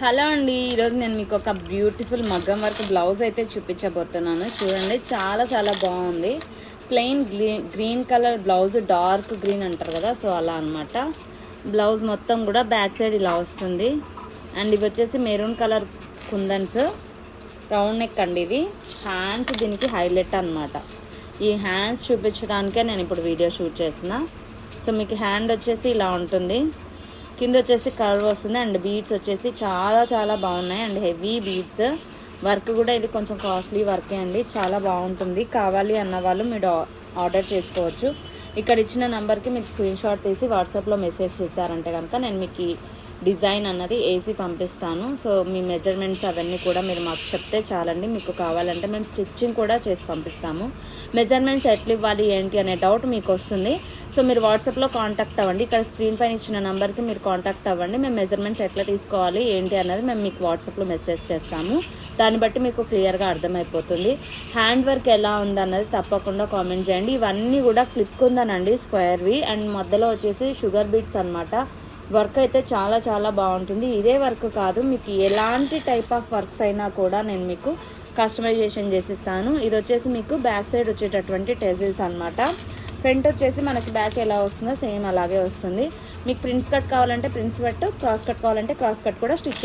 Hello అండి ఈరోజు నేను మీకు ఒక బ్యూటిఫుల్ మగ్గం వర్క్ బ్లౌజ్ అయితే చూపించబోతున్నాను. చూడండి చాలా చాలా బాగుంది. Plain green colour blouse dark green అంటారు కదా సో అలా అనమాట బ్లౌజ్ మొత్తం కూడా బ్యాక్ సైడ్ ఇలా వస్తుంది. అండ్ ఇవి వచ్చేసి మెరూన్ కలర్ కుందన్స్. రౌండ్ నెక్ అండి ఇది. హ్యాండ్స్ దీనికి హైలైట్ అన్నమాట. ఈ హ్యాండ్స్ చూపించడానికే నేను ఇప్పుడు వీడియో షూట్ చేసిన సో మీకు హ్యాండ్ వచ్చేసి ఇలా ఉంటుంది. కింద వచ్చేసి కర్వ్ వస్తుంది అండ్ బీడ్స్ వచ్చేసి చాలా చాలా బాగున్నాయి అండ్ హెవీ బీడ్స్ వర్క్ కూడా ఇది కొంచెం కాస్ట్లీ వర్కే అండి. చాలా బాగుంటుంది. కావాలి అన్న వాళ్ళు మీరు ఆర్డర్ చేసుకోవచ్చు. ఇక్కడ ఇచ్చిన నెంబర్కి మీరు స్క్రీన్ షాట్ తీసి వాట్సాప్లో మెసేజ్ చేశారంటే కనుక నేను మీకు డిజైన్ అన్నది వేసి పంపిస్తాను. సో మీ మెజర్మెంట్స్ అవన్నీ కూడా మీరు మాకు చెప్తే చాలండి. మీకు కావాలంటే మేము స్టిచ్చింగ్ కూడా చేసి పంపిస్తాము. మెజర్మెంట్స్ ఎట్లా ఇవ్వాలి ఏంటి అనే డౌట్ మీకు వస్తుంది. సో మీరు వాట్సాప్లో కాంటాక్ట్ అవ్వండి. ఇక్కడ స్క్రీన్ పైన ఇచ్చిన నెంబర్కి మీరు కాంటాక్ట్ అవ్వండి. మేము మెజర్మెంట్స్ ఎట్లా తీసుకోవాలి ఏంటి అన్నది మేము మీకు వాట్సాప్లో మెసేజ్ చేస్తాము. దాన్ని బట్టి మీకు క్లియర్గా అర్థమైపోతుంది. హ్యాండ్ వర్క్ ఎలా ఉందన్నది తప్పకుండా కామెంట్ చేయండి. ఇవన్నీ కూడా క్లిక్ ఉందనండి స్క్వేర్వి అండ్ మధ్యలో వచ్చేసి షుగర్ బీట్స్ అన్నమాట. వర్క్ అయితే చాలా చాలా బాగుంటుంది. ఇదే వర్క్ కాదు మీకు ఎలాంటి టైప్ ఆఫ్ వర్క్స్ అయినా కూడా నేను మీకు కస్టమైజేషన్ చేసిస్తాను. ఇది వచ్చేసి మీకు బ్యాక్ సైడ్ వచ్చేటటువంటి టెజిల్స్ అన్నమాట. ఫ్రంట్ వచ్చేసి మనకి బ్యాక్ ఎలా వస్తుందో సేమ్ అలాగే వస్తుంది. మీకు ప్రిన్స్ కట్ కావాలంటే ప్రిన్స్ కట్ క్రాస్ కట్ కావాలంటే క్రాస్ కట్ కూడా స్టిచ్